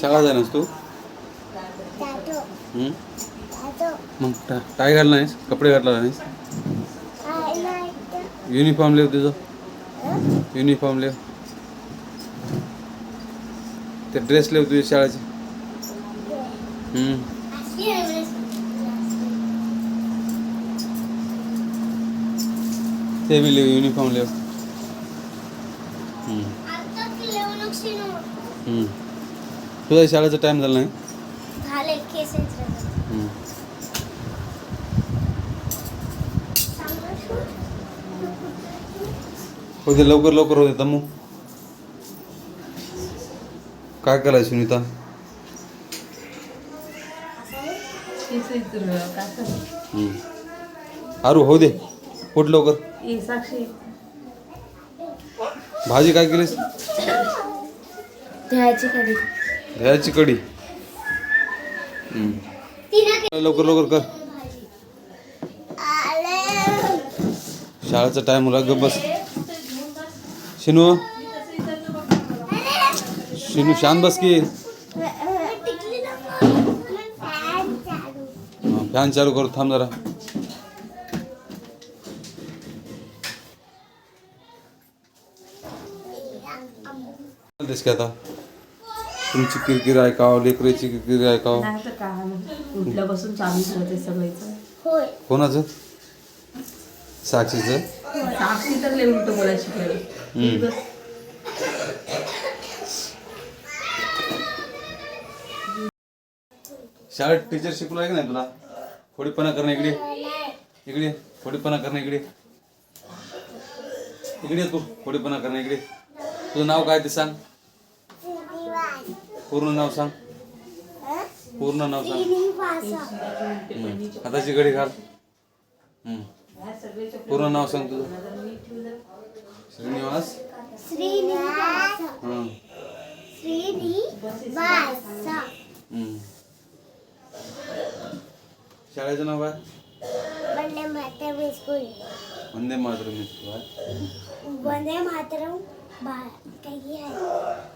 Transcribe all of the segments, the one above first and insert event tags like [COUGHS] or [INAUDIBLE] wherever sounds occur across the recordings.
शाळा जाणार तू? मग टा- टाय घालणार नाहीस कपडे घातला नाहीस युनिफॉर्म लेव तुझं? युनिफॉर्म लेव. ते ड्रेस लेव तुझ्या शाळेचे? हं. ते बी लेव युनिफॉर्म लेव. हं. हं. तुझ्या शाळेचा टाईम झाला नाही? झाले केसेस हं. होते लवकर लवकर होते तमू काय करायचं सुनीता? हं. अरू हो दे. उठ लवकर. साक्षी. भाजी काय केलीस? [COUGHS] दह्याची कढी. लवकर लवकर कर. शाळेचा टाइम होला ग बस. शिनू. शिनू शांत बस की. फॅन चालू करू थांब जरा. दिस की आता? तुमची किरकिर ऐकावं लेकराची किरकिर ऐकावं? नाही तर काय उठल्यापासून चालूच राहते सगळ्याचं होय. कोणाचं? साक्षीचं? साक्षी तर लय उलट बोलायला शिकलेली. हम्म. शाळेत टीचर शिकलो आहे की नाही तुला? खोडीपणा करणं इकडे. इकडे खोडीपणा करणं इकडे. इकडे ये तू खोडीपणा करणं इकडे. तुझं नाव काय ते सांग. पूर्ण नाव सांग. पूर्ण नाव सांग. हम्म. हाताची घडी घाल. हम्म. पूर्ण नाव सांग तुझं. श्रीनिवास. श्रीनिवास. श्रीनिवास. हम्म. शाळेचं नाव काय? वंदे मातरम स्कूल. वंदे मातरम स्कूल. वंदे मातरम बा काही आहे.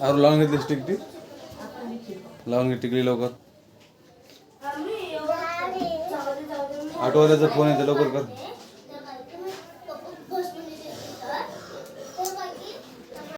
अरे लावून घेतलीस टिकटी? लावून घे टिकली लवकर. आठवड्याचा फोन येते लवकर कर.